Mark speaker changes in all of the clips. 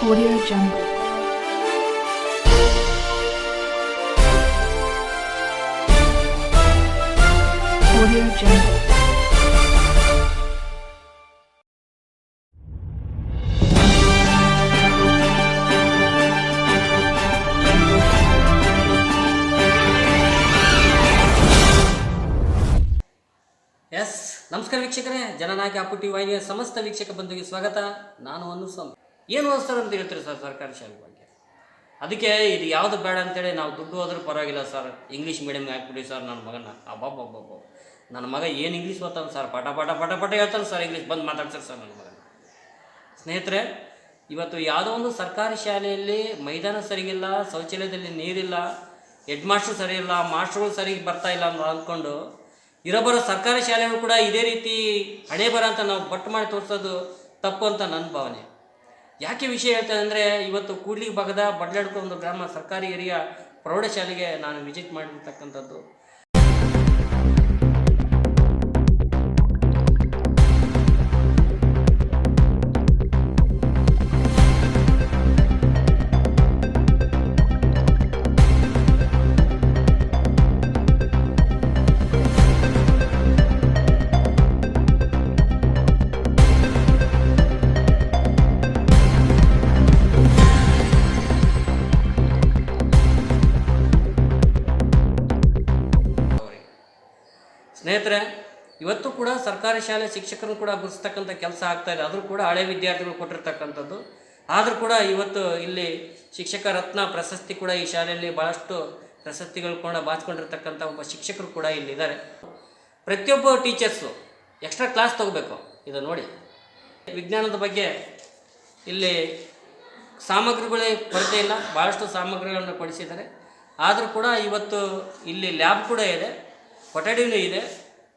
Speaker 1: Audio Jungle. Audio Jungle.
Speaker 2: Yes ನಮಸ್ಕಾರ ವೀಕ್ಷಕರೇ ಜನನಾಯಕ ಅಪ್ಪುಟಿ ವಾಹಿನಿಯ ಸಮಸ್ತ ವೀಕ್ಷಕ ಬಂಧುಗೆ ಸ್ವಾಗತ ನಾನು ಅನ್ನು ಸ್ವಾಮಿ ಏನು ಸರ್ ಅಂತ ಹೇಳ್ತೀರಿ ಸರ್ ಸರ್ಕಾರಿ ಶಾಲೆ ಬಗ್ಗೆ? ಅದಕ್ಕೆ ಇದು ಯಾವುದು ಬೇಡ ಅಂತೇಳಿ ನಾವು ದುಡ್ಡು ಹೋದ್ರೂ ಪರವಾಗಿಲ್ಲ ಸರ್. ಇಂಗ್ಲೀಷ್ ಮೀಡಿಯಮ್ಗೆ ಹಾಕ್ಬಿಡಿ ಸರ್ ನನ್ನ ಮಗನ. ಅಬ್ಬಬ್ಬಬ್ಬಬ್ಬ. ನನ್ನ ಮಗ ಏನು ಇಂಗ್ಲೀಷ್ ಓದ್ತಾನೆ ಸರ್? ಪಟ ಪಟ ಪಟ ಪಟ ಹೇಳ್ತಾನೆ ಸರ್ ಇಂಗ್ಲೀಷ್ ಬಂದು ಮಾತಾಡ್ತಾರೆ ಸರ್ ನನ್ನ ಮಗನ. ಸ್ನೇಹಿತರೆ, ಇವತ್ತು ಯಾವುದೋ ಒಂದು ಸರ್ಕಾರಿ ಶಾಲೆಯಲ್ಲಿ ಮೈದಾನ ಸರಿಗಿಲ್ಲ, ಶೌಚಾಲಯದಲ್ಲಿ ನೀರಿಲ್ಲ ಹೆಡ್ ಮಾಸ್ಟ್ರು ಸರಿ ಇಲ್ಲ ಮಾಸ್ಟ್ರುಗಳು ಸರಿ ಬರ್ತಾ ಇಲ್ಲ ಅಂತ ಅಂದ್ಕೊಂಡು ಇರೋಬರೋ ಸರ್ಕಾರಿ ಶಾಲೆಗಳು ಕೂಡ ಇದೇ ರೀತಿ ಹಣೆ ಬರ ಅಂತ ನಾವು ಬಟ್ಟು ಮಾಡಿ ತೋರಿಸೋದು ತಪ್ಪು ಅಂತ ನನ್ನ ಭಾವನೆ. ಯಾಕೆ ವಿಷಯ ಹೇಳ್ತೇನೆ ಇವತ್ತು ಕೂಡ್ಲಿ ಭಾಗದ ಬಡ್ಲಡ್ಕ ಒಂದು ಗ್ರಾಮ ಸರ್ಕಾರಿ ಹಿರಿಯ ಪ್ರೌಢಶಾಲೆಗೆ ನಾನು ವಿಸಿಟ್ ಮಾಡಿರ್ತಕ್ಕಂಥದ್ದು. ಸ್ನೇಹಿತರೆ, ಇವತ್ತು ಕೂಡ ಸರ್ಕಾರಿ ಶಾಲೆ ಶಿಕ್ಷಕರು ಕೂಡ ಗುರುಸ್ತಕ್ಕಂಥ ಕೆಲಸ ಆಗ್ತಾ ಇದೆ. ಆದರೂ ಕೂಡ ಹಳೆ ವಿದ್ಯಾರ್ಥಿಗಳು ಕೊಟ್ಟಿರ್ತಕ್ಕಂಥದ್ದು. ಆದರೂ ಕೂಡ ಇವತ್ತು ಇಲ್ಲಿ ಶಿಕ್ಷಕ ರತ್ನ ಪ್ರಶಸ್ತಿ ಕೂಡ ಈ ಶಾಲೆಯಲ್ಲಿ ಭಾಳಷ್ಟು ಪ್ರಶಸ್ತಿಗಳು ಕೂಡ ಬಾಚ್ಕೊಂಡಿರ್ತಕ್ಕಂಥ ಒಬ್ಬ ಶಿಕ್ಷಕರು ಕೂಡ ಇಲ್ಲಿದ್ದಾರೆ. ಪ್ರತಿಯೊಬ್ಬ ಟೀಚರ್ಸು ಎಕ್ಸ್ಟ್ರಾ ಕ್ಲಾಸ್ ತೊಗೋಬೇಕು. ಇದು ನೋಡಿ. ವಿಜ್ಞಾನದ ಬಗ್ಗೆ ಇಲ್ಲಿ ಸಾಮಗ್ರಿಗಳೇ ಕೊರತೆ ಇಲ್ಲ. ಭಾಳಷ್ಟು ಸಾಮಗ್ರಿಗಳನ್ನು ಕೊಡಿಸಿದ್ದಾರೆ. ಆದರೂ ಕೂಡ ಇವತ್ತು ಇಲ್ಲಿ ಲ್ಯಾಬ್ ಕೂಡ ಇದೆ. ಕೊಠಡಿನೂ ಇದೆ.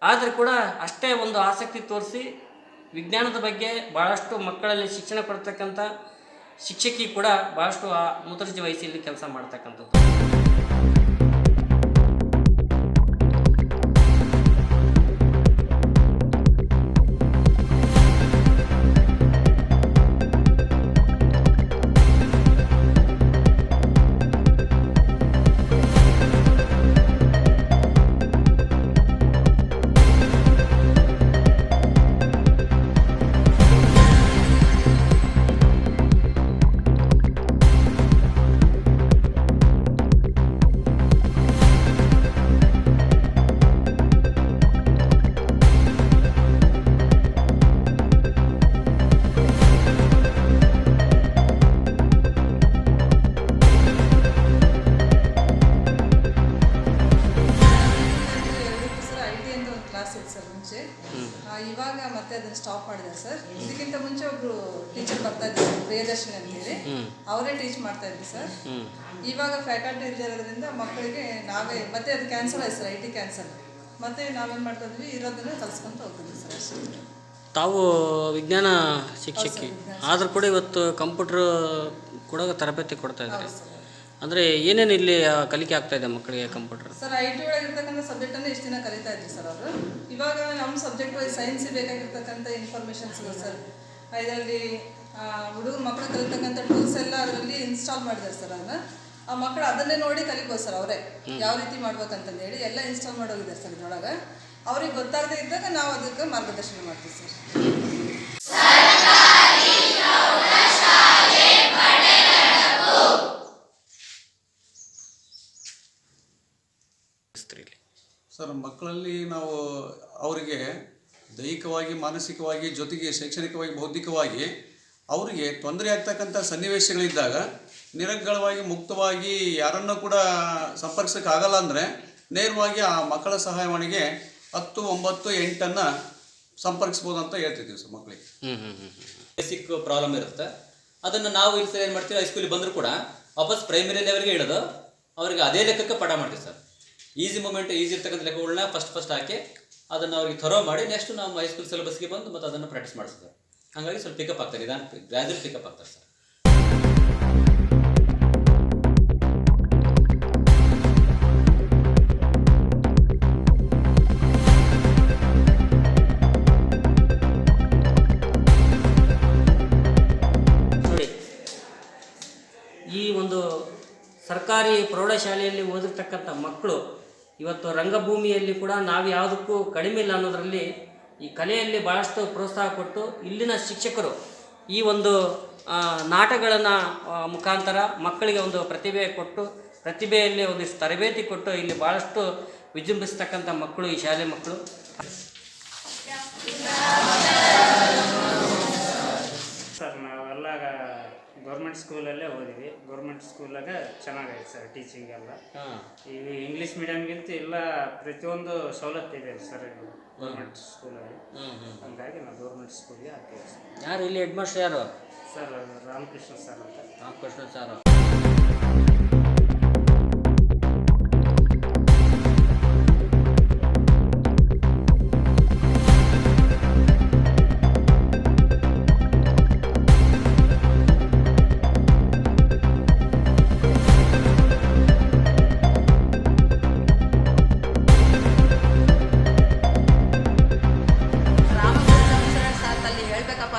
Speaker 2: ಆದರೂ ಕೂಡ ಅಷ್ಟೇ ಒಂದು ಆಸಕ್ತಿ ತೋರಿಸಿ ವಿಜ್ಞಾನದ ಬಗ್ಗೆ ಭಾಳಷ್ಟು ಮಕ್ಕಳಲ್ಲಿ ಶಿಕ್ಷಣ ಕೊಡ್ತಕ್ಕಂಥ ಶಿಕ್ಷಕಿ ಕೂಡ ಭಾಳಷ್ಟು ಆ ಮುತುರ್ಜಿ ವಹಿಸಿ ಇಲ್ಲಿ ಕೆಲಸ ಮಾಡ್ತಕ್ಕಂಥದ್ದು.
Speaker 3: ಇವಾಗ ಮತ್ತೆ ಅದನ್ನ ಸ್ಟಾಪ್ ಮಾಡಿದ್ದಾರೆ ಸರ್ ಇದಕ್ಕಿಂತ ಮುಂಚೆ ಒಬ್ರು ಟೀಚರ್ ಬರ್ತಾ ಇದ್ರು ಪ್ರಿಯದರ್ಶಿನಿ ಅಂತೇಳಿ. ಅವರೇ ಟೀಚ್ ಮಾಡ್ತಾ ಇದ್ರು ಸರ್ ಇವಾಗ ಫ್ಯಾಕಲ್ಟಿ ಇರೋದ್ರಿಂದ ಮಕ್ಕಳಿಗೆ ನಾವೇ ಮತ್ತೆ ಅದು ಕ್ಯಾನ್ಸಲ್ ಆಯ್ತು ಸರ್ ಐ ಟಿ ಕ್ಯಾನ್ಸಲ್ ಮತ್ತೆ ನಾವೇನು ಮಾಡ್ತಾ ಇದ್ವಿ? ಇರೋದನ್ನ ಕಲ್ಸ್ಕೊಂತ ಹೋಗ್ತಿದ್ವಿ ಸರ್ ಅಷ್ಟೇ.
Speaker 2: ತಾವು ವಿಜ್ಞಾನ ಶಿಕ್ಷಕಿ. ಆದರೂ ಕೂಡ ಇವತ್ತು ಕಂಪ್ಯೂಟರ್ ಕೂಡ ತರಬೇತಿ ಕೊಡ್ತಾ ಇದ್ದಾರೆ. ಅಂದರೆ ಏನೇನು ಇಲ್ಲಿ ಕಲಿಕೆ ಆಗ್ತಾ ಇದೆ ಮಕ್ಕಳಿಗೆ ಕಂಪ್ಯೂಟರ್
Speaker 3: ಸರ್ ಐ ಟಿ ಒಳಗಿರ್ತಕ್ಕಂಥ ಸಬ್ಜೆಕ್ಟನ್ನು ಇಷ್ಟು ದಿನ ಕಲಿತಾ ಇದ್ವಿ ಸರ್ ಅವರು. ಇವಾಗ ನಮ್ಮ ಸಬ್ಜೆಕ್ಟ್ ವೈಸ್ ಸೈನ್ಸ್ ಬೇಕಾಗಿರ್ತಕ್ಕಂಥ ಇನ್ಫಾರ್ಮೇಷನ್ಸ್ಗಳು ಸರ್. ಇದರಲ್ಲಿ ಹುಡುಗರು ಮಕ್ಕಳು ಕಲಿತಕ್ಕಂಥ ಟೂಲ್ಸ್ ಎಲ್ಲ ಅದರಲ್ಲಿ ಇನ್ಸ್ಟಾಲ್ ಮಾಡಿದ್ದಾರೆ ಸರ್ ಅದನ್ನ ಆ ಮಕ್ಕಳು ಅದನ್ನೇ ನೋಡಿ ಕಲಿಬೋದು ಸರ್ ಅವರೇ. ಯಾವ ರೀತಿ ಮಾಡ್ಬೇಕಂತಂದು ಹೇಳಿ ಎಲ್ಲ ಇನ್ಸ್ಟಾಲ್ ಮಾಡೋಗಿದ್ದಾರೆ ಸರ್ ಇದ್ರೊಳಗೆ. ಅವ್ರಿಗೆ ಗೊತ್ತಾಗದೇ ಇದ್ದಾಗ ನಾವು ಅದಕ್ಕೆ ಮಾರ್ಗದರ್ಶನ ಮಾಡ್ತೀವಿ ಸರ್.
Speaker 4: ಸರ್, ಮಕ್ಕಳಲ್ಲಿ ನಾವು ಅವರಿಗೆ ದೈಹಿಕವಾಗಿ, ಮಾನಸಿಕವಾಗಿ, ಜೊತೆಗೆ ಶೈಕ್ಷಣಿಕವಾಗಿ, ಬೌದ್ಧಿಕವಾಗಿ ಅವರಿಗೆ ತೊಂದರೆ ಆಗ್ತಕ್ಕಂಥ ಸನ್ನಿವೇಶಗಳಿದ್ದಾಗ ನಿರರ್ಗಳವಾಗಿ, ಮುಕ್ತವಾಗಿ ಯಾರನ್ನೂ ಕೂಡ ಸಂಪರ್ಕಿಸೋಕೆ ಆಗಲ್ಲ ಅಂದರೆ ನೇರವಾಗಿ ಆ ಮಕ್ಕಳ ಸಹಾಯವಾಣಿಗೆ ಹತ್ತು, ಒಂಬತ್ತು, ಎಂಟನ್ನು ಸಂಪರ್ಕಿಸ್ಬೋದು ಅಂತ ಹೇಳ್ತಿದ್ದೀವಿ ಸರ್ ಮಕ್ಕಳಿಗೆ.
Speaker 5: ಬೇಸಿಕ್ ಪ್ರಾಬ್ಲಮ್ ಇರುತ್ತೆ. ಅದನ್ನು ನಾವು ಇಲ್ಲಿ ಏನು ಮಾಡ್ತೀವಿ? ಹೈಸ್ಕೂಲಿಗೆ ಬಂದರೂ ಕೂಡ ವಾಪಸ್ ಪ್ರೈಮರಿ ಲೆವೆಲ್ಗೆ ಹೇಳೋದು ಅವರಿಗೆ ಅದೇ ಲೆಕ್ಕಕ್ಕೆ ಪಾಠ ಮಾಡ್ತೀವಿ ಸರ್. ಈಸಿ ಮೂಮೆಂಟ್ ಈಸಿ ಇರ್ತಕ್ಕಂಥ ಲೆಕ್ಕಗಳನ್ನ ಫಸ್ಟ್ ಫಸ್ಟ್ ಹಾಕಿ ಅದನ್ನು ಅವ್ರಿಗೆ ಥರೋ ಮಾಡಿ ನೆಕ್ಸ್ಟ್ ನಾವು ಹೈಸ್ಕೂಲ್ ಸಿಲೆಬಸ್ಗೆ ಬಂದು ಮತ್ತು ಅದನ್ನು ಪ್ರಾಕ್ಟೀಸ್ ಮಾಡಿಸ್ತಾರೆ ಹಾಗಾಗಿ ಸ್ವಲ್ಪ ಪಿಕಪ್ ಆಗ್ತಾರೆ ನಿಧಾನ ಗ್ರಾಜುಯಲ್ ಪಿಕಪ್ ಆಗ್ತಾರೆ ಸರ್.
Speaker 2: ಸರ್ಕಾರಿ ಪ್ರೌಢಶಾಲೆಯಲ್ಲಿ ಓದಿರ್ತಕ್ಕಂಥ ಮಕ್ಕಳು ಇವತ್ತು ರಂಗಭೂಮಿಯಲ್ಲಿ ಕೂಡ ನಾವು ಯಾವುದಕ್ಕೂ ಕಡಿಮೆ ಇಲ್ಲ ಅನ್ನೋದರಲ್ಲಿ ಈ ಕಲೆಯಲ್ಲಿ ಭಾಳಷ್ಟು ಪ್ರೋತ್ಸಾಹ ಕೊಟ್ಟು ಇಲ್ಲಿನ ಶಿಕ್ಷಕರು ಈ ಒಂದು ನಾಟಗಳನ್ನು ಮುಖಾಂತರ ಮಕ್ಕಳಿಗೆ ಒಂದು ಪ್ರತಿಭೆ ಕೊಟ್ಟು, ಪ್ರತಿಭೆಯಲ್ಲಿ ಒಂದಿಷ್ಟು ತರಬೇತಿ ಕೊಟ್ಟು ಇಲ್ಲಿ ಭಾಳಷ್ಟು ವಿಜೃಂಭಿಸ್ತಕ್ಕಂಥ ಮಕ್ಕಳು, ಈ ಶಾಲೆ ಮಕ್ಕಳು
Speaker 6: ಸರ್ ನಾವೆಲ್ಲ ಗೌರ್ಮೆಂಟ್ ಸ್ಕೂಲಲ್ಲೇ ಓದಿವಿ ಗೌರ್ಮೆಂಟ್ ಸ್ಕೂಲಾಗ ಚೆನ್ನಾಗೈತೆ ಸರ್ ಟೀಚಿಂಗ್ ಎಲ್ಲ. ಈಗ ಇಂಗ್ಲೀಷ್ ಮೀಡಿಯಮ್ಗಿಂತ ಎಲ್ಲ ಪ್ರತಿಯೊಂದು ಸವಲತ್ತು ಇದೆ ಸರ್ ಗೌರ್ಮೆಂಟ್ ಸ್ಕೂಲಲ್ಲಿ ಹಂಗಾಗಿ ನಾವು ಗೌರ್ಮೆಂಟ್ ಸ್ಕೂಲ್ಗೆ ಹಾಕ್ತೀವಿ ಸರ್
Speaker 2: ಯಾರು ಇಲ್ಲಿ ಹೆಡ್ ಮಾಸ್ಟರ್ ಯಾರು?
Speaker 6: ಸರ್ ರಾಮಕೃಷ್ಣ ಸರ್ ಅಂತ.
Speaker 2: ರಾಮಕೃಷ್ಣ ಸಾರು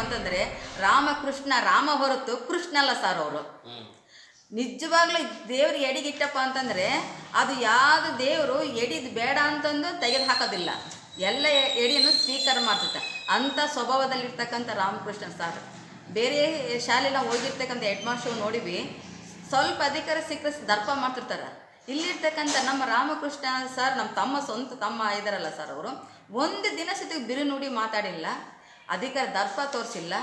Speaker 7: ಅಂತಂದ್ರೆ ರಾಮಕೃಷ್ಣ ರಾಮ ಹೊರತು ಕೃಷ್ಣ ಅಲ್ಲ ಸರ್ ಅವರು. ನಿಜವಾಗ್ಲೂ ದೇವ್ರು ಎಡಿಗಿಟ್ಟಪ್ಪ ಅಂತಂದ್ರೆ ಅದು ಯಾವ್ದು ದೇವರು ಎಡಿದ್ ಬೇಡ ಅಂತಂದು ತೆಗೆದು ಹಾಕೋದಿಲ್ಲ. ಎಲ್ಲ ಎಡಿಯನ್ನು ಸ್ವೀಕಾರ ಮಾಡ್ತೈತೆ. ಅಂಥ ಸ್ವಭಾವದಲ್ಲಿರ್ತಕ್ಕಂಥ ರಾಮಕೃಷ್ಣ ಸರ್. ಬೇರೆ ಶಾಲೆಲ್ಲ ನಾವು ಹೋಗಿರ್ತಕ್ಕಂಥ ಹೆಡ್ ಮಾಸ್ಟರ್ ನೋಡಿವಿ ಸ್ವಲ್ಪ ಅಧಿಕಾರ ಸಿಕ್ಕರೆ ದರ್ಪ ಮಾಡ್ತಿರ್ತಾರೆ. ಇಲ್ಲಿರ್ತಕ್ಕಂಥ ನಮ್ಮ ರಾಮಕೃಷ್ಣ ಸರ್ ನಮ್ಮ ತಮ್ಮ ಸ್ವಂತ ತಮ್ಮ ಇದಾರಲ್ಲ ಸರ್ ಅವರು ಒಂದು ದಿನ ಸತಿ ಬಿರು ನೋಡಿ ಮಾತಾಡಿಲ್ಲ. ಅಧಿಕಾರ ದರ್ಪ ತೋರಿಸಿಲ್ಲ.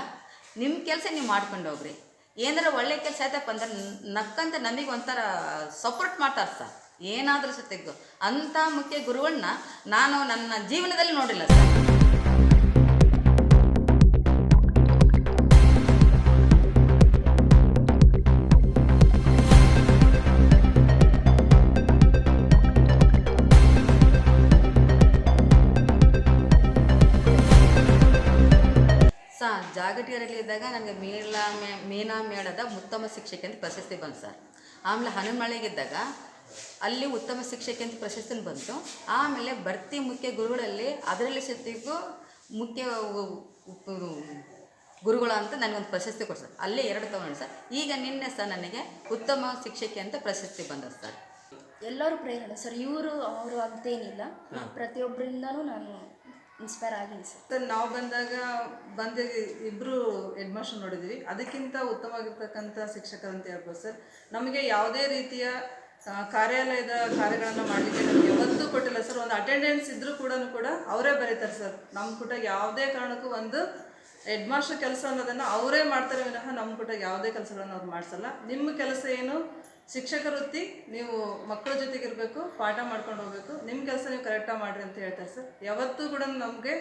Speaker 7: ನಿಮ್ಮ ಕೆಲಸ ನೀವು ಮಾಡ್ಕೊಂಡು ಹೋಗ್ರಿ. ಏನಾರ ಒಳ್ಳೆ ಕೆಲಸ ಆಯ್ತಪ್ಪ ಅಂದ್ರೆ ನಕ್ಕಂತ ನಮಗೆ ಒಂಥರ ಸಪೋರ್ಟ್ ಮಾಡ್ತಾರೆ ಸರ್. ಏನಾದರೂ ಸತ್ಯದ್ದು ಅಂಥ ಮುಖ್ಯ ಗುರುಗಳನ್ನ ನಾನು ನನ್ನ ಜೀವನದಲ್ಲಿ ನೋಡಿಲ್ಲ ಸರ್. ಜಾಗಟಿಯರಲ್ಲಿದ್ದಾಗ ನನಗೆ ಮೇಲಾ ಮೇ ಮೀನಾ ಮೇಳದ ಉತ್ತಮ ಶಿಕ್ಷಕಿ ಅಂತ ಪ್ರಶಸ್ತಿ ಬಂತು ಸರ್. ಆಮೇಲೆ ಹನುಮಳೆಗಿದ್ದಾಗ ಅಲ್ಲಿ ಉತ್ತಮ ಶಿಕ್ಷಕಿ ಅಂತ ಪ್ರಶಸ್ತಿ ಬಂತು. ಆಮೇಲೆ ಭರ್ತಿ ಮುಖ್ಯ ಗುರುಗಳಲ್ಲಿ ಅದರಲ್ಲಿ ಸತಿಗೂ ಮುಖ್ಯ ಗುರುಗಳು ಅಂತ ನನಗೊಂದು ಪ್ರಶಸ್ತಿ ಕೊಡ್ತಾರೆ ಅಲ್ಲೇ ಎರಡು ತಗೊಂಡು ಸರ್. ಈಗ ನಿನ್ನೆ ಸರ್ ನನಗೆ ಉತ್ತಮ ಶಿಕ್ಷಕಿ ಅಂತ ಪ್ರಶಸ್ತಿ ಬಂದ ಸರ್.
Speaker 8: ಎಲ್ಲರೂ ಪ್ರೇರಣೆ ಸರ್. ಇವರು ಅವರು ಅಂತೇನಿಲ್ಲ ಪ್ರತಿಯೊಬ್ಬರಿಂದನೂ ನಾನು ಇನ್ಸ್ಪೈರ್ ಆಗಿ ಸರ್
Speaker 3: ನಾವು ಬಂದಾಗ ಬಂದ ಇಬ್ಬರು ಹೆಡ್ ಮಾಸ್ಟರ್ ನೋಡಿದ್ವಿ. ಅದಕ್ಕಿಂತ ಉತ್ತಮವಾಗಿರ್ತಕ್ಕಂಥ ಶಿಕ್ಷಕರು ಅಂತ ಹೇಳ್ಬೋದು ಸರ್. ನಮಗೆ ಯಾವುದೇ ರೀತಿಯ ಕಾರ್ಯಾಲಯದ ಕಾರ್ಯಗಳನ್ನು ಮಾಡಲಿಕ್ಕೆ ನಮಗೆ ಯಾವತ್ತೂ ಕೊಟ್ಟಿಲ್ಲ ಸರ್. ಒಂದು ಅಟೆಂಡೆನ್ಸ್ ಇದ್ದರೂ ಕೂಡ ಕೂಡ ಅವರೇ ಬರೀತಾರೆ ಸರ್. ನಮ್ಮ ಕೂಟ ಯಾವುದೇ ಕಾರಣಕ್ಕೂ ಒಂದು ಹೆಡ್ ಕೆಲಸ ಅನ್ನೋದನ್ನು ಅವರೇ ಮಾಡ್ತಾರೆ ವಿನಃ ನಮ್ಮ ಕೂಟ ಯಾವುದೇ ಕೆಲಸಗಳನ್ನು ಅವ್ರು ಮಾಡಿಸಲ್ಲ. ನಿಮ್ಮ ಕೆಲಸ ಏನು? ಶಿಕ್ಷಕ ವೃತ್ತಿ ನೀವು ಮಕ್ಕಳ ಜೊತೆಗೆ ಇರಬೇಕು ಪಾಠ ಮಾಡ್ಕೊಂಡು ಹೋಗ್ಬೇಕು. ನಿಮ್ಮ ಕೆಲಸ ನೀವು ಕರೆಕ್ಟಾಗಿ ಮಾಡಿರಿ ಅಂತ ಹೇಳ್ತಾರೆ ಸರ್. ಯಾವತ್ತೂ ಕೂಡ ನಮಗೆ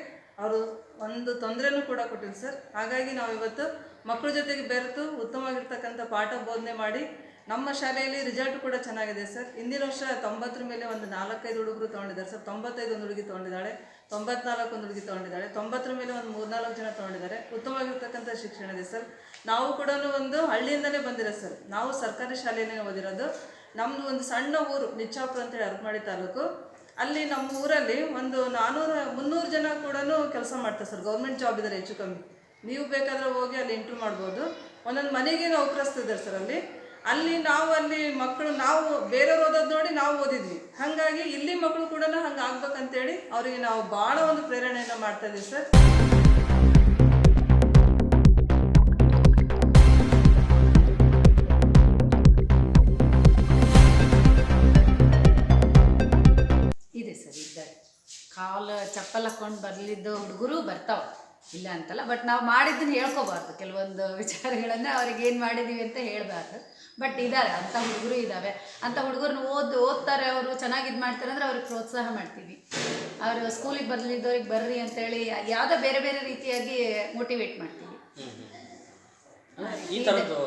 Speaker 3: ಅವರು ಒಂದು ತೊಂದರೆನೂ ಕೂಡ ಕೊಟ್ಟಿಲ್ಲ ಸರ್. ಹಾಗಾಗಿ ನಾವು ಇವತ್ತು ಮಕ್ಕಳ ಜೊತೆಗೆ ಬೆರೆತು ಉತ್ತಮವಾಗಿರ್ತಕ್ಕಂಥ ಪಾಠ ಬೋಧನೆ ಮಾಡಿ ನಮ್ಮ ಶಾಲೆಯಲ್ಲಿ ರಿಸಲ್ಟ್ ಕೂಡ ಚೆನ್ನಾಗಿದೆ ಸರ್. ಹಿಂದಿನ ವರ್ಷ ತೊಂಬತ್ತರ ಮೇಲೆ ಒಂದು ನಾಲ್ಕೈದು ಹುಡುಗರು ತೊಗೊಂಡಿದ್ದಾರೆ ಸರ್. ತೊಂಬತ್ತೈದು ಒಂದು ಹುಡುಗಿ ತೊಗೊಂಡಿದ್ದಾಳೆ, ತೊಂಬತ್ನಾಲ್ಕು ಒಂದು ಹುಡುಗಿ ತೊಗೊಂಡಿದ್ದಾಳೆ, ತೊಂಬತ್ತರ ಮೇಲೆ ಒಂದು ಮೂರ್ನಾಲ್ಕು ಜನ ತೊಗೊಂಡಿದ್ದಾರೆ. ಉತ್ತಮವಾಗಿರ್ತಕ್ಕಂಥ ಶಿಕ್ಷಣ ಇದೆ ಸರ್. ನಾವು ಕೂಡ ಒಂದು ಹಳ್ಳಿಯಿಂದಲೇ ಬಂದಿರೋ ಸರ್. ನಾವು ಸರ್ಕಾರಿ ಶಾಲೆಯಲ್ಲೇ ಓದಿರೋದು. ನಮ್ಮದು ಒಂದು ಸಣ್ಣ ಊರು, ನಿಚ್ಚಾಪುರ ಅಂತೇಳಿ ಅರಕಮಾಡಿ ತಾಲೂಕು. ಅಲ್ಲಿ ನಮ್ಮ ಊರಲ್ಲಿ ಒಂದು ನಾನ್ನೂರ ಮುನ್ನೂರು ಜನ ಕೂಡ ಕೆಲಸ ಮಾಡ್ತಾರೆ ಸರ್. ಗೌರ್ಮೆಂಟ್ ಜಾಬ್ ಇದ್ದಾರೆ ಹೆಚ್ಚು ಕಮ್ಮಿ. ನೀವು ಬೇಕಾದರೆ ಹೋಗಿ ಅಲ್ಲಿ ಇಂಟ್ರೂ ಮಾಡ್ಬೋದು. ಒಂದೊಂದು ಮನೆಗೆ ನೌಕರಿಸ್ತಿದ್ದಾರೆ ಸರ್ ಅಲ್ಲಿ. ಅಲ್ಲಿ ನಾವು ಅಲ್ಲಿ ಮಕ್ಕಳು, ನಾವು ಬೇರೆಯವ್ರು ಓದೋದು ನೋಡಿ ನಾವು ಓದಿದ್ವಿ. ಹಾಗಾಗಿ ಇಲ್ಲಿ ಮಕ್ಕಳು ಕೂಡ ಹಂಗೆ ಆಗ್ಬೇಕಂತೇಳಿ ಅವರಿಗೆ ನಾವು ಭಾಳ ಒಂದು ಪ್ರೇರಣೆಯನ್ನು ಮಾಡ್ತಾ ಇದ್ದೀವಿ ಸರ್.
Speaker 9: ಚಪ್ಪಲ್ ಹಾಕೊಂಡು ಬರ್ಲಿದ್ದ ಹುಡುಗರು ಬರ್ತಾವ. ಇಲ್ಲ ಅಂತಲ್ಲ ಬಟ್ ನಾವು ಮಾಡಿದ್ದನ್ನು ಹೇಳ್ಕೋಬಾರ್ದು. ಕೆಲವೊಂದು ವಿಚಾರಗಳನ್ನು ಅವ್ರಿಗೆ ಏನು ಮಾಡಿದ್ದೀವಿ ಅಂತ ಹೇಳಬಾರ್ದು. ಬಟ್ ಇದ್ದಾರೆ ಅಂಥ ಹುಡುಗರು ಇದ್ದಾವೆ ಅಂಥ ಹುಡುಗರನ್ನ ಓದ್ ಓದ್ತಾರೆ ಅವರು ಚೆನ್ನಾಗಿ ಇದು ಮಾಡ್ತಾರೆ ಅಂದರೆ ಅವ್ರಿಗೆ ಪ್ರೋತ್ಸಾಹ ಮಾಡ್ತೀವಿ. ಅವರು ಸ್ಕೂಲಿಗೆ ಬರಲಿದ್ದವ್ರಿಗೆ ಬರ್ರಿ ಅಂತೇಳಿ ಯಾವುದೋ ಬೇರೆ ಬೇರೆ ರೀತಿಯಾಗಿ ಮೋಟಿವೇಟ್ ಮಾಡ್ತೀವಿ.
Speaker 2: ಈ ಥರದ್ದು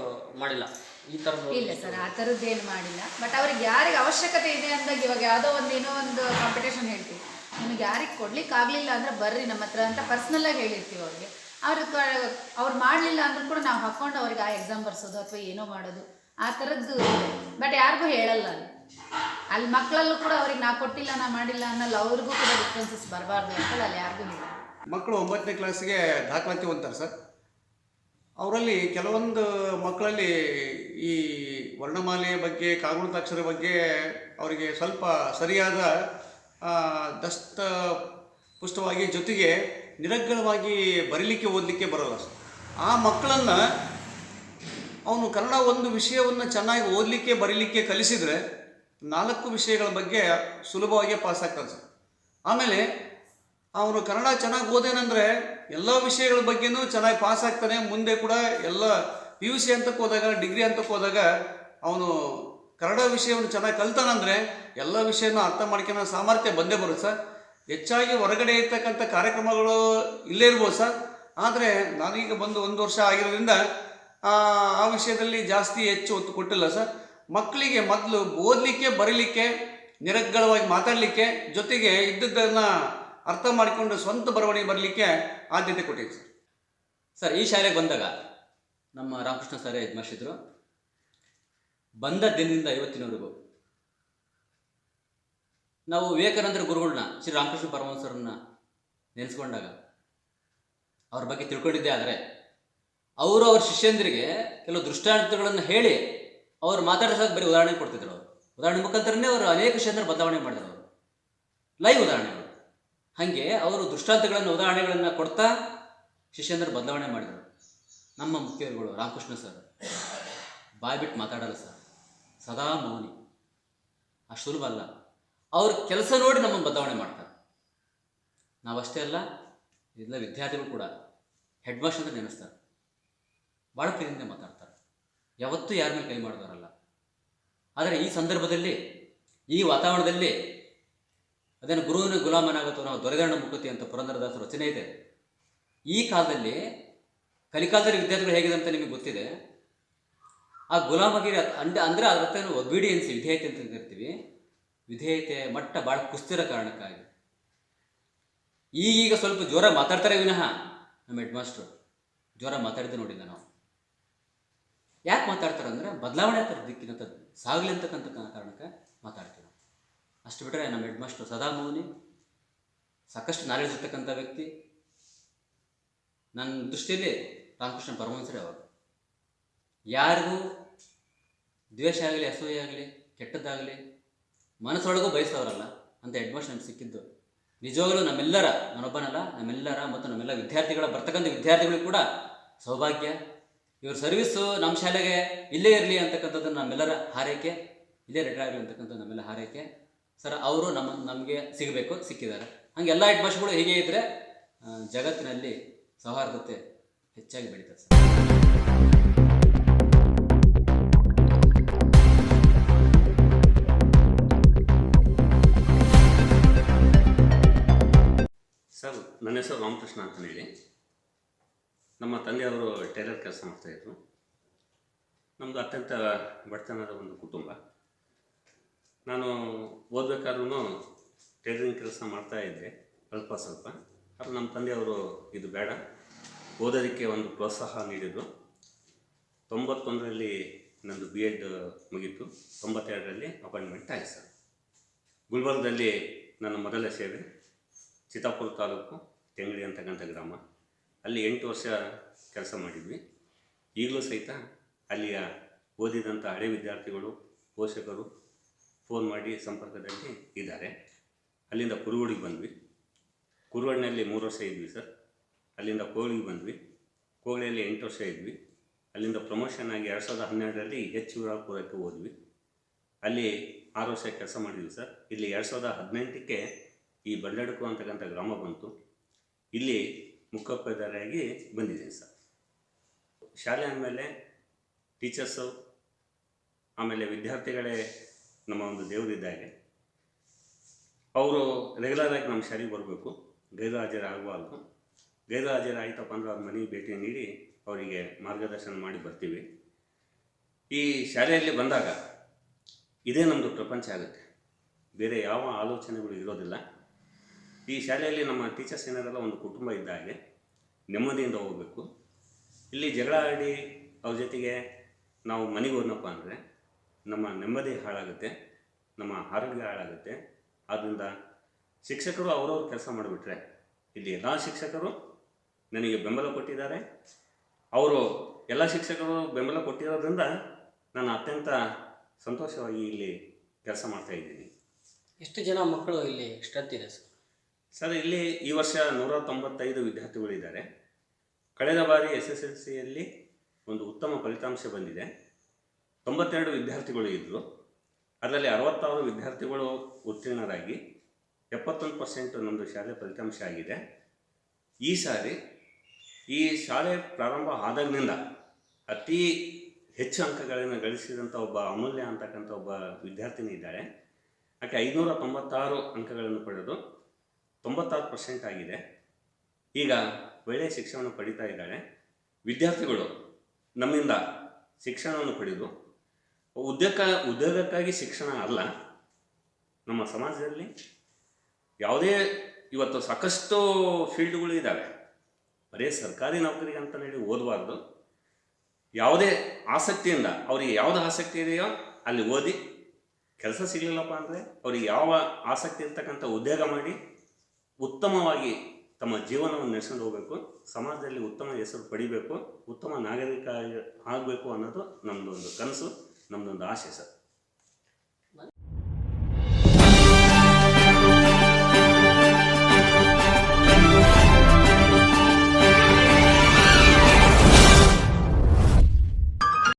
Speaker 2: ಮಾಡಿಲ್ಲ. ಈ ಥರದ್ದು
Speaker 9: ಇಲ್ಲ ಸರ್ ಆ ಥರದ್ದು ಏನು ಮಾಡಿಲ್ಲ. ಬಟ್ ಅವ್ರಿಗೆ ಯಾರಿಗೆ ಅವಶ್ಯಕತೆ ಇದೆ ಅಂದಾಗ ಇವಾಗ ಯಾವುದೋ ಒಂದು ಏನೋ ಒಂದು ಕಾಂಪಿಟೇಷನ್ ಹೇಳ್ತೀವಿ. ನಿಮಗೆ ಯಾರಿಗೆ ಕೊಡ್ಲಿಕ್ಕೆ ಆಗಲಿಲ್ಲ ಅಂದರೆ ಬರ್ರಿ ನಮ್ಮ ಹತ್ರ ಅಂತ ಪರ್ಸ್ನಲ್ಲಾಗಿ ಹೇಳಿರ್ತೀವಿ ಅವ್ರಿಗೆ. ಅವ್ರ ಅವ್ರು ಮಾಡಲಿಲ್ಲ ಅಂದ್ರೂ ಕೂಡ ನಾವು ಹಾಕ್ಕೊಂಡು ಅವ್ರಿಗೆ ಆ ಎಕ್ಸಾಮ್ ಬರ್ಸೋದು ಅಥವಾ ಏನೋ ಮಾಡೋದು. ಆ ಥರದ್ದು ಬಟ್ ಯಾರಿಗೂ ಹೇಳಲ್ಲ ಅಲ್ಲಿ ಮಕ್ಕಳಲ್ಲೂ ಕೂಡ ಅವ್ರಿಗೆ ನಾ ಕೊಟ್ಟಿಲ್ಲ, ನಾ ಮಾಡಿಲ್ಲ ಅನ್ನೋಲ್ಲ ಅವ್ರಿಗೂ ಕೂಡ ಡಿಫ್ರೆನ್ಸಸ್ ಬರಬಾರ್ದು ಅಂತ ಅಲ್ಲಿ ಯಾರಿಗೂ ಇಲ್ಲ
Speaker 4: ಮಕ್ಕಳು ಒಂಬತ್ತನೇ ಕ್ಲಾಸ್ಗೆ ದಾಖಲಾತಿ ಹೊಂತಾರೆ ಸರ್. ಅವರಲ್ಲಿ ಕೆಲವೊಂದು ಮಕ್ಕಳಲ್ಲಿ ಈ ವರ್ಣಮಾಲೆಯ ಬಗ್ಗೆ ಕಾಗುಣಿತಾಕ್ಷರ ಬಗ್ಗೆ ಅವರಿಗೆ ಸ್ವಲ್ಪ ಸರಿಯಾದ ದಸ್ತ ಪುಷ್ಟವಾಗಿ ಜೊತೆಗೆ ನಿರರ್ಗಳವಾಗಿ ಬರೀಲಿಕ್ಕೆ ಓದಲಿಕ್ಕೆ ಬರೋಲ್ಲ. ಆ ಮಕ್ಕಳನ್ನು ಅವನು ಕನ್ನಡ ಒಂದು ವಿಷಯವನ್ನು ಚೆನ್ನಾಗಿ ಓದಲಿಕ್ಕೆ ಬರೀಲಿಕ್ಕೆ ಕಲಿಸಿದರೆ ನಾಲ್ಕು ವಿಷಯಗಳ ಬಗ್ಗೆ ಸುಲಭವಾಗಿ ಪಾಸ್ ಆಗ್ತದೆ ಸರ್. ಆಮೇಲೆ ಅವನು ಕನ್ನಡ ಚೆನ್ನಾಗಿ ಓದೇನಂದರೆ ಎಲ್ಲ ವಿಷಯಗಳ ಬಗ್ಗೆನೂ ಚೆನ್ನಾಗಿ ಪಾಸ್ ಆಗ್ತಾನೆ, ಮುಂದೆ ಕೂಡ ಎಲ್ಲ ಪಿ ಯು ಸಿ ಹಂತಕ್ಕೆ ಹೋದಾಗ ಡಿಗ್ರಿ ಹಂತಕ್ಕೆ ಹೋದಾಗ ಅವನು ಕನ್ನಡ ವಿಷಯವನ್ನು ಚೆನ್ನಾಗಿ ಕಲ್ತಾನಂದರೆ ಎಲ್ಲ ವಿಷಯನೂ ಅರ್ಥ ಮಾಡ್ಕೊಳ್ಳೋ ಸಾಮರ್ಥ್ಯ ಬಂದೇ ಬರುತ್ತೆ ಸರ್. ಹೆಚ್ಚಾಗಿ ಹೊರಗಡೆ ಇರ್ತಕ್ಕಂಥ ಕಾರ್ಯಕ್ರಮಗಳು ಇಲ್ಲೇ ಇರ್ಬೋದು ಸರ್. ಆದರೆ ನಾನೀಗ ಬಂದು ಒಂದು ವರ್ಷ ಆಗಿರೋದ್ರಿಂದ, ಆ ವಿಷಯದಲ್ಲಿ ಜಾಸ್ತಿ ಹೆಚ್ಚು ಒತ್ತು ಕೊಟ್ಟಿಲ್ಲ ಸರ್. ಮಕ್ಕಳಿಗೆ ಮೊದಲು ಓದಲಿಕ್ಕೆ, ಬರೀಲಿಕ್ಕೆ, ನಿರಗ್ಗಳವಾಗಿ ಮಾತಾಡಲಿಕ್ಕೆ, ಜೊತೆಗೆ ಇದ್ದದ್ದನ್ನು ಅರ್ಥ ಮಾಡಿಕೊಂಡು ಸ್ವಂತ ಬರವಣಿಗೆ ಬರಲಿಕ್ಕೆ ಆದ್ಯತೆ ಕೊಟ್ಟಿದ್ದೆ ಸರ್.
Speaker 5: ಸರ್, ಈ ಶಾಲೆಗೆ ಬಂದಾಗ ನಮ್ಮ ರಾಮಕೃಷ್ಣ ಸರ್ ಯಜಮಾನಿಸಿದ್ರು ಬಂದ ದಿನದಿಂದ ಇವತ್ತಿನವರೆಗೂ. ನಾವು ವಿವೇಕಾನಂದರ ಗುರುಗಳನ್ನ ಶ್ರೀ ರಾಮಕೃಷ್ಣ ಪರಮಹಂಸರನ್ನ ನೆನೆಸ್ಕೊಂಡಾಗ ಅವ್ರ ಬಗ್ಗೆ ತಿಳ್ಕೊಂಡಿದ್ದೆ ಆದರೆ ಅವರು ಅವ್ರ ಶಿಷ್ಯಂದರಿಗೆ ಕೆಲವು ದೃಷ್ಟಾಂತಗಳನ್ನು ಹೇಳಿ ಅವ್ರು ಮಾತಾಡಿದಾಗ ಬರೀ ಉದಾಹರಣೆ ಕೊಡ್ತಿದ್ರು ಅವರು. ಉದಾಹರಣೆ ಮುಖಾಂತರನೇ ಅವರು ಅನೇಕ ಕ್ಷೇತ್ರ ಬದಲಾವಣೆ ಮಾಡಿದ್ರು ಅವರು. ಲೈವ್ ಉದಾಹರಣೆಗಳು ಹಾಗೆ ಅವರು ದೃಷ್ಟಾಂತಗಳನ್ನು, ಉದಾಹರಣೆಗಳನ್ನು ಕೊಡ್ತಾ ಶಿಷ್ಯಂದ್ರ ಬದಲಾವಣೆ ಮಾಡಿದರು. ನಮ್ಮ ಮುಖ್ಯರುಗಳು ರಾಮಕೃಷ್ಣ ಸರ್. ಬಾಯ್ಬಿಟ್ಟು ಮಾತಾಡಲ್ಲ ಸರ್. ಸದಾ ಮೌನಿ. ಅಷ್ಟು ಸುಲಭ ಅವ್ರ ಕೆಲಸ ನೋಡಿ ನಮ್ಮನ್ನು ಬದಲಾವಣೆ ಮಾಡ್ತಾರೆ. ನಾವಷ್ಟೇ ಅಲ್ಲ ಇದೆಲ್ಲ ವಿದ್ಯಾರ್ಥಿಗಳು ಕೂಡ ಹೆಡ್ ಮಾಸ್ಟರ್ ಅಂತ ನೆನೆಸ್ತಾರೆ. ಭಾಳ ಪ್ರೀತಿಯಿಂದ ಮಾತಾಡ್ತಾರೆ. ಯಾವತ್ತೂ ಯಾರ ಮೇಲೆ ಕೈ ಮಾಡಿದವರಲ್ಲ. ಆದರೆ ಈ ಸಂದರ್ಭದಲ್ಲಿ, ಈ ವಾತಾವರಣದಲ್ಲಿ ಅದನ್ನು ಗುರುವಿನ ಗುಲಾಮನಾಗುತ್ತೋ ನಾವು ದೊರೆದಣ್ಣ ಮುಖತಿ ಅಂತ ಪುರಂದರದಾಸ ರಚನೆ ಇದೆ. ಈ ಕಾಲದಲ್ಲಿ ಕಲಿಕಾಲದಲ್ಲಿ ವಿದ್ಯಾರ್ಥಿಗಳು ಹೇಗಿದೆ ಅಂತ ನಿಮಗೆ ಗೊತ್ತಿದೆ. ಆ ಗುಲಾಮಗಿರಿ ಅಂಡ ಅಂದರೆ ಅದ್ರ ಹತ್ರ ಒಬಿಡಿಯನ್ಸ್ ವಿಧೇಯತೆ ಅಂತ ಕರಿತೀವಿ. ವಿಧೇಯತೆ ಮಟ್ಟ ಭಾಳ ಕುಸ್ತಿರೋ ಕಾರಣಕ್ಕಾಗಿ. ಈಗೀಗ ಸ್ವಲ್ಪ ಜ್ವರ ಮಾತಾಡ್ತಾರೆ ವಿನಃ ನಮ್ಮ ಹೆಡ್ ಮಾಸ್ಟ್ರು ಜ್ವರ ಮಾತಾಡಿದ್ದು ನೋಡಿಲ್ಲ ನಾವು ಯಾಕೆ ಮಾತಾಡ್ತಾರೆ ಅಂದರೆ ಬದಲಾವಣೆ ಥರ ದಿಕ್ಕಿನಂತ ಸಾಗಲಿ ಅಂತಕ್ಕಂಥ ಕಾರಣಕ್ಕೆ ಮಾತಾಡ್ತೀವಿ ಅಷ್ಟು ಬಿಟ್ಟರೆ ನಮ್ಮ ಹೆಡ್ ಮಾಸ್ಟರ್ ಸದಾ ಮೌನಿ, ಸಾಕಷ್ಟು ನಾಲೆಡ್ಜ್ ಇರ್ತಕ್ಕಂಥ ವ್ಯಕ್ತಿ. ನನ್ನ ದೃಷ್ಟಿಯಲ್ಲಿ ರಾಮಕೃಷ್ಣ ಪರಮಹಂಸರೇ ಅವರು ಯಾರಿಗೂ ದ್ವೇಷ ಆಗಲಿ, ಅಸೂಯೆ ಆಗಲಿ, ಕೆಟ್ಟದ್ದಾಗಲಿ ಮನಸ್ಸೊಳಗೂ ಬಯಸೋರಲ್ಲ ಅಂತ ಹೆಡ್ ಮಾಸ್ಟರ್ ನಮ್ಗೆ ಸಿಕ್ಕಿದ್ದು. ನಿಜವಾಗಲೂ ನಮ್ಮೆಲ್ಲರ, ನಾನೊಬ್ಬನಲ್ಲ, ನಮ್ಮೆಲ್ಲರ ಮತ್ತು ನಮ್ಮೆಲ್ಲ ವಿದ್ಯಾರ್ಥಿಗಳ, ಬರ್ತಕ್ಕಂಥ ವಿದ್ಯಾರ್ಥಿಗಳು ಕೂಡ ಸೌಭಾಗ್ಯ. ಇವ್ರ ಸರ್ವಿಸ್ಸು ನಮ್ಮ ಶಾಲೆಗೆ ಇಲ್ಲೇ ಇರಲಿ ಅಂತಕ್ಕಂಥದ್ದು ನಮ್ಮೆಲ್ಲರ ಹಾರೈಕೆ. ಇಲ್ಲೇ ರಿಟೈರ್ ಆಗಲಿ ಅಂತಕ್ಕಂಥದ್ದು ನಮ್ಮೆಲ್ಲ ಹಾರೈಕೆ. ಸರ್ ಅವರು ನಮ್ಮ, ನಮಗೆ ಸಿಗಬೇಕು, ಸಿಕ್ಕಿದ್ದಾರೆ. ಹಂಗೆ ಎಲ್ಲ ಹೆಡ್ಮಾಸ್ಟ್ಗಳು ಹೀಗೆ ಇದ್ದರೆ ಜಗತ್ತಿನಲ್ಲಿ ಸೌಹಾರ್ದತೆ ಹೆಚ್ಚಾಗಿ ಬೆಳೀತದೆ ಸರ್
Speaker 10: ನನ್ನ ಹೆಸರು ರಾಮಕೃಷ್ಣ ಅಂತ ಹೇಳಿ ನಮ್ಮ ತಂದೆಯವರು ಟೈಲರ್ ಕೆಲಸ ಮಾಡ್ತಾಯಿದ್ರು ನಮ್ಮದು ಅತ್ಯಂತ ಬಡತನದ ಒಂದು ಕುಟುಂಬ. ನಾನು ಓದಬೇಕಾದ್ರೂ ಟೈಲರಿಂಗ್ ಕೆಲಸ ಮಾಡ್ತಾ ಇದ್ದೆ ಅಲ್ಪ ಸ್ವಲ್ಪ. ಆದರೆ ನಮ್ಮ ತಂದೆಯವರು ಇದು ಬೇಡ. ಓದೋದಕ್ಕೆ ಒಂದು ಪ್ರೋತ್ಸಾಹ ನೀಡಿದರು. ತೊಂಬತ್ತೊಂದರಲ್ಲಿ ನಂದು ಬಿ ಎಡ್ ಮುಗೀತು. ತೊಂಬತ್ತೆರಡರಲ್ಲಿ ಅಪಾಯಿಂಟ್ಮೆಂಟ್ ಆಯಿತು ಸರ್. ಗುಲ್ಬರ್ಗದಲ್ಲಿ ನನ್ನ ಮೊದಲ ಸೇವೆ, ಚಿತ್ತಾಪುರ ತಾಲೂಕು ತೆಂಗಡಿ ಅಂತಕ್ಕಂಥ ಗ್ರಾಮ. ಅಲ್ಲಿ ಎಂಟು ವರ್ಷ ಕೆಲಸ ಮಾಡಿದ್ವಿ. ಈಗಲೂ ಸಹಿತ ಅಲ್ಲಿಯ ಓದಿದಂಥ ಹಳೆ ವಿದ್ಯಾರ್ಥಿಗಳು, ಪೋಷಕರು ಫೋನ್ ಮಾಡಿ ಸಂಪರ್ಕದಲ್ಲಿ ಇದ್ದಾರೆ. ಅಲ್ಲಿಂದ ಕುರುಗೋಡಿಗೆ ಬಂದ್ವಿ. ಕುರುಗೋಡಿನಲ್ಲಿ ಮೂರು ವರ್ಷ ಇದ್ವಿ ಸರ್. ಅಲ್ಲಿಂದ ಕೋಳಿಗೆ ಬಂದ್ವಿ. ಕೋಳಿಯಲ್ಲಿ ಎಂಟು ವರ್ಷ ಇದ್ವಿ. ಅಲ್ಲಿಂದ ಪ್ರಮೋಷನ್ ಆಗಿ ಎರಡು ಸಾವಿರದ ಹನ್ನೆರಡರಲ್ಲಿ ಎಚ್ ವಿರಾಪುರಕ್ಕೆ ಹೋದ್ವಿ. ಅಲ್ಲಿ ಆರು ವರ್ಷ ಕೆಲಸ ಮಾಡಿದ್ವಿ ಸರ್. ಇಲ್ಲಿ ಎರಡು ಸಾವಿರದ ಹದಿನೆಂಟಕ್ಕೆ ಈ ಬಳ್ಳಡ್ಕು ಅಂತಕ್ಕಂಥ ಗ್ರಾಮ ಬಂತು. ಇಲ್ಲಿ ಮುಖ್ಯೋಪಾಧ್ಯಾಯರಾಗಿ ಬಂದಿದ್ದೀನಿ ಸರ್. ಶಾಲೆ ಅಂದಮೇಲೆ ಟೀಚರ್ಸು, ಆಮೇಲೆ ವಿದ್ಯಾರ್ಥಿಗಳೇ ನಮ್ಮ ಒಂದು ದೇವರಿದ್ದಾಗೆ ಅವರು ರೆಗ್ಯುಲರಾಗಿ ನಮ್ಮ ಶಾಲೆಗೆ ಬರಬೇಕು. ಗೈರು ಹಾಜರಾಗಬಾರ್ದು ಗೈರು ಹಾಜರಾಯಿತಪ್ಪ ಅಂದ್ರೆ ಅವ್ರ ಮನೆಗೆ ಭೇಟಿ ನೀಡಿ ಅವರಿಗೆ ಮಾರ್ಗದರ್ಶನ ಮಾಡಿ ಬರ್ತೀವಿ. ಈ ಶಾಲೆಯಲ್ಲಿ ಬಂದಾಗ ಇದೇ ನಮ್ಮದು ಪ್ರಪಂಚ ಆಗುತ್ತೆ. ಬೇರೆ ಯಾವ ಆಲೋಚನೆಗಳು ಇರೋದಿಲ್ಲ. ಈ ಶಾಲೆಯಲ್ಲಿ ನಮ್ಮ ಟೀಚರ್ಸ್ ಏನಾರಲ್ಲ ಒಂದು ಕುಟುಂಬ ಇದ್ದ ಹಾಗೆ ನೆಮ್ಮದಿಯಿಂದ ಹೋಗಬೇಕು. ಇಲ್ಲಿ ಜಗಳ ಆಡಿ ಅವ್ರ ಜೊತೆಗೆ ನಾವು ಮನೆಗೆ ಹೋದ್ನಪ್ಪ ಅಂದರೆ ನಮ್ಮ ನೆಮ್ಮದಿ ಹಾಳಾಗುತ್ತೆ, ನಮ್ಮ ಆರೋಗ್ಯ ಹಾಳಾಗುತ್ತೆ. ಆದ್ದರಿಂದ ಶಿಕ್ಷಕರು ಅವರವ್ರ ಕೆಲಸ ಮಾಡಿಬಿಟ್ರೆ ಇಲ್ಲಿ ಎಲ್ಲ ಶಿಕ್ಷಕರು ನನಗೆ ಬೆಂಬಲ ಕೊಟ್ಟಿದ್ದಾರೆ. ಅವರು ಎಲ್ಲ ಶಿಕ್ಷಕರು ಬೆಂಬಲ ಕೊಟ್ಟಿರೋದ್ರಿಂದ ನಾನು ಅತ್ಯಂತ ಸಂತೋಷವಾಗಿ ಇಲ್ಲಿ ಕೆಲಸ ಮಾಡ್ತಾ ಇದ್ದೀನಿ.
Speaker 2: ಎಷ್ಟು ಜನ ಮಕ್ಕಳು ಇಲ್ಲಿ ಸ್ಟ್ರೆಂತ್ ಇದೆ ಸರ್?
Speaker 10: ಸರ್, ಇಲ್ಲಿ ಈ ವರ್ಷ ನೂರ ತೊಂಬತ್ತೈದು ವಿದ್ಯಾರ್ಥಿಗಳಿದ್ದಾರೆ. ಕಳೆದ ಬಾರಿ ಎಸ್ ಎಸ್ ಎಲ್ ಸಿಯಲ್ಲಿ ಒಂದು ಉತ್ತಮ ಫಲಿತಾಂಶ ಬಂದಿದೆ. ತೊಂಬತ್ತೆರಡು ವಿದ್ಯಾರ್ಥಿಗಳು ಇದ್ದರು. ಅದರಲ್ಲಿ ಅರವತ್ತಾರು ವಿದ್ಯಾರ್ಥಿಗಳು ಉತ್ತೀರ್ಣರಾಗಿ ಎಪ್ಪತ್ತೊಂದು ಪರ್ಸೆಂಟ್ ನಮ್ಮದು ಶಾಲೆ ಫಲಿತಾಂಶ ಆಗಿದೆ. ಈ ಸಾರಿ ಈ ಶಾಲೆ ಪ್ರಾರಂಭ ಆದಾಗಿನಿಂದ ಅತಿ ಹೆಚ್ಚು ಅಂಕಗಳನ್ನು ಗಳಿಸಿದಂಥ ಒಬ್ಬ ಅಮೂಲ್ಯ ಅಂತಕ್ಕಂಥ ಒಬ್ಬ ವಿದ್ಯಾರ್ಥಿನಿ ಇದ್ದಾಳೆ ಆಕೆ ಐನೂರ ತೊಂಬತ್ತಾರು ಅಂಕಗಳನ್ನು ಪಡೆದು ತೊಂಬತ್ತಾರು ಪರ್ಸೆಂಟ್ ಆಗಿದೆ. ಈಗ ಒಳ್ಳೆಯ ಶಿಕ್ಷಣವನ್ನು ಪಡಿತಾ ಇದ್ದಾಳೆ ವಿದ್ಯಾರ್ಥಿಗಳು ನಮ್ಮಿಂದ ಶಿಕ್ಷಣವನ್ನು ಪಡೆದು, ಉದ್ಯೋಗ, ಉದ್ಯೋಗಕ್ಕಾಗಿ ಶಿಕ್ಷಣ ಅಲ್ಲ, ನಮ್ಮ ಸಮಾಜದಲ್ಲಿ ಯಾವುದೇ ಇವತ್ತು ಸಾಕಷ್ಟು ಫೀಲ್ಡ್ಗಳು ಇದ್ದಾವೆ ಬರೀ ಸರ್ಕಾರಿ ನೌಕರಿಗೆ ಅಂತ ಹೇಳಿ ಓದಬಾರ್ದು. ಯಾವುದೇ ಆಸಕ್ತಿಯಿಂದ ಅವರಿಗೆ ಯಾವುದು ಆಸಕ್ತಿ ಇದೆಯೋ ಅಲ್ಲಿ ಓದಿ, ಕೆಲಸ ಸಿಗಲಿಲ್ಲಪ್ಪ ಅಂದರೆ ಅವ್ರಿಗೆ ಯಾವ ಆಸಕ್ತಿ ಇರ್ತಕ್ಕಂಥ ಉದ್ಯೋಗ ಮಾಡಿ ಉತ್ತಮವಾಗಿ ತಮ್ಮ ಜೀವನವನ್ನು ನಡೆಸ್ಕೊಂಡು ಹೋಗಬೇಕು, ಸಮಾಜದಲ್ಲಿ ಉತ್ತಮ ಹೆಸರು ಪಡಿಬೇಕು, ಉತ್ತಮ ನಾಗರಿಕ ಆಗಬೇಕು ಅನ್ನೋದು ನಮ್ಮದೊಂದು ಕನಸು ನಮ್ಮದೊಂದು ಆಸೆ ಸರ್.